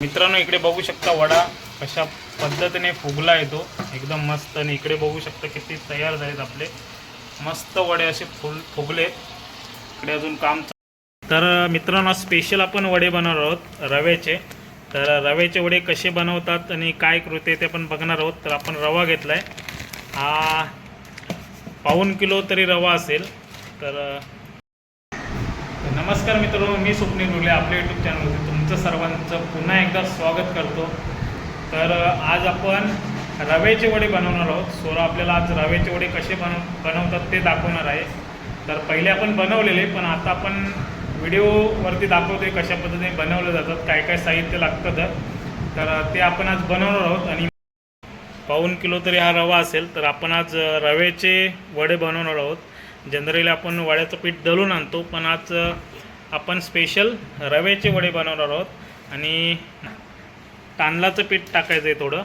मित्रांनो इकडे बघू शकता वडा कशा पद्धतीने फुगला येतो एकदम मस्त आणि इकडे बघू शकता किती तयार झालेत आपले. मस्त वडे असे फुल फुगलेत इकडे अजून काम तर मित्रांनो स्पेशल आपण वडे बनवणार आहोत रव्याचे. तर रव्याचे वडे कसे बनवतात आणि काय कृते ते आपण बघणार आहोत. तर आपण रवा घेतला आहे हा पाऊन किलो तरी रवा असेल. तर नमस्कार मित्रांनो मी स्वप्नील मुले आपल्या यूट्यूब चॅनलवरती तुमचं सर्वांचं पुन्हा एकदा स्वागत करतो. तर आज आपण रव्याचे वडे बनवणार आहोत. सोरा आपल्याला आज रव्याचे वडे कसे बनव बनवतात ते दाखवणार आहे. तर पहिले आपण बनवलेले पण आता आपण व्हिडिओवरती दाखवतोय कशा पद्धतीने बनवले जातात काय काय साहित्य लागतं तर. तर ते आपण आज बनवणार आहोत आणि पाऊन किलो तरी हा रवा असेल तर आपण आज रव्याचे वडे बनवणार आहोत. जनरली आपण वड्याचं पीठ दळून आणतो पण आज आपण स्पेशल रव्याचे वडे बनवणार आहोत. आणि तांदळाचं पीठ टाकायचं आहे थोडं.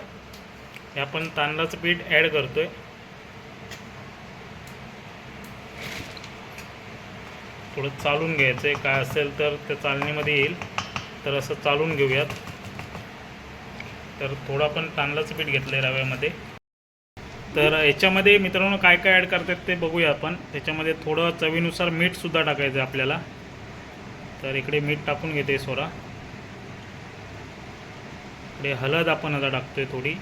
हे आपण तांदळाचं पीठ ॲड करतो आहे थोडं चालून घ्यायचं आहे काय असेल तर त्या चालणीमध्ये येईल. तर असं चालून घेऊयात. तर थोडं आपण तांदळाचं पीठ घेतलं आहे रव्यामध्ये. तर याच्यामध्ये मित्रांनो काय काय ॲड करतात ते बघूया आपण. त्याच्यामध्ये थोडं चवीनुसार मीठसुद्धा टाकायचं आहे आपल्याला. तर इकडे मीठ टाकून घेते सोरा. इकडे हळद आपण आता टाकतोय थोडी.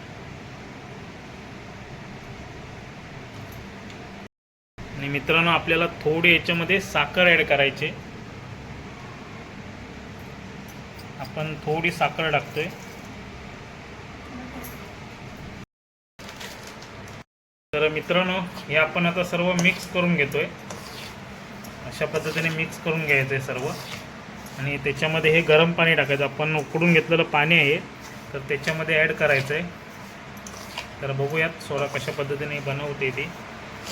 आणि मित्रांनो आपल्याला थोडी याच्यामध्ये साखर ॲड करायची. आपण थोडी साखर टाकतोय. तर मित्रांनो हे आपण आता सर्व मिक्स करून घेतोय. अशा पद्धतीने मिक्स करून घ्यायचं आहे सर्व. आणि त्याच्यामध्ये हे गरम पाणी टाकायचं. आपण उकडून घेतलेलं पाणी आहे तर त्याच्यामध्ये ॲड करायचं आहे तर बघूयात सोडा कशा पद्धतीने बनवते ती.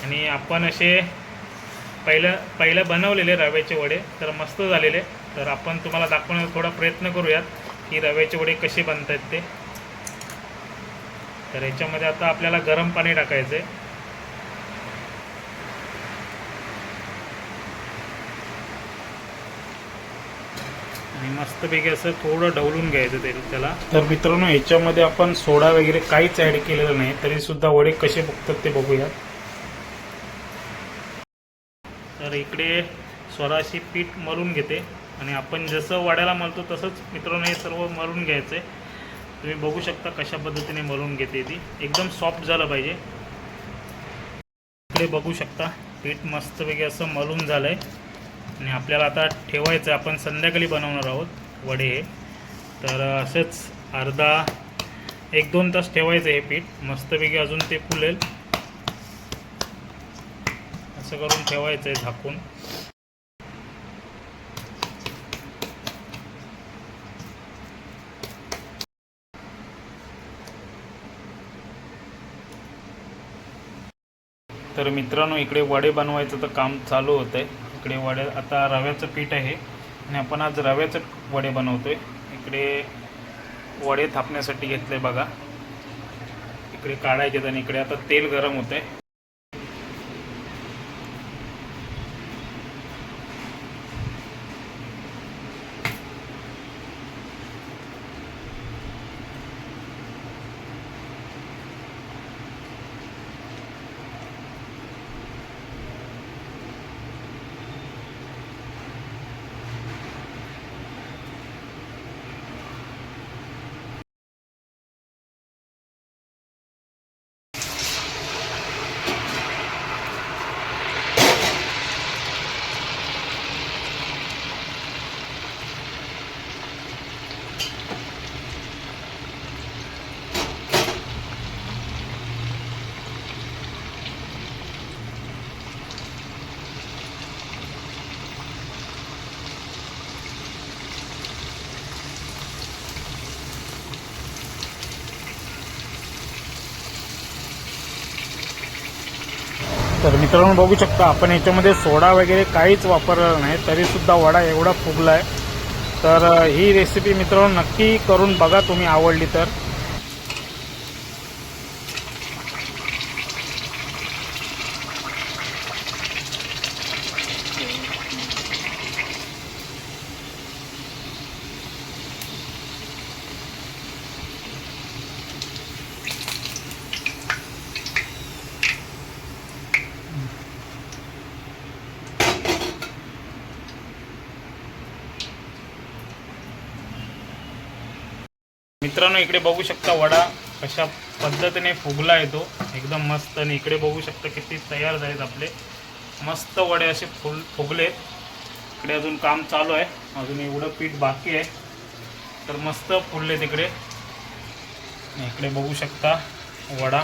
आणि आपण असे पहिलं पहिलं बनवलेले रव्याचे वडे तर मस्त झालेले. तर आपण तुम्हाला दाखवण्याचा थोडा प्रयत्न करूयात की रव्याचे वडे कसे बनतात ते. तर याच्यामध्ये आता आपल्याला गरम पाणी टाकायचं आहे आणि मस्तपैकी असं थोडं ढवलून घ्यायचं ते त्याला. तर मित्रांनो याच्यामध्ये आपण सोडा वगैरे काहीच ॲड केलेलं नाही. तरी सुद्धा वडे कसे बघतात ते बघूया तर इकडे स्वराशी पीठ मळून घेते. आणि आपण जसं वड्याला मळतो तसंच मित्रांनो हे सर्व मळून घ्यायचं आहे तुम्ही बघू शकता कशा पद्धतीने मळून घेते ती. एकदम सॉफ्ट झालं पाहिजे. इकडे बघू शकता पीठ मस्तपैकी असं मळून झालं आहे आणि आपल्याला आता ठेवायचं आहे. आपण संध्याकाळी बनवणार आहोत वडे तर असंच अर्धा एक दोन तास ठेवायचं हे पीठ. मस्तपैकी अजून ते फुलेल. असं करून ठेवायचं आहे झाकून. तर मित्रांनो इकडे वडे बनवायचं तर काम चालू होतं आहे इकडे वडे आता रव्याचं पीठ आहे. आणि आपण आज रव्याचं वडे बनवतो आहे इकडे वडे थापण्यासाठी घेतले बघा. इकडे काढायचे आणि इकडे आता तेल गरम होतं आहे तर मित्रांनो बघू शकता आपण याच्यामध्ये सोडा वगैरे काहीच वापरलेला नाही तरीसुद्धा वडा एवढा फुगला आहे तर ही रेसिपी मित्रांनो नक्की करून बघा तुम्ही आवडली तर. मित्रांनो इकडे बघू शकता वडा कशा पद्धतीने फुगला येतो एकदम मस्त आणि इकडे बघू शकता किती तयार झालेत आपले. मस्त वडे असे फुल फुगलेत इकडे अजून काम चालू आहे. अजून एवढं पीठ बाकी आहे. तर मस्त फुलले तिकडे. इकडे बघू शकता वडा.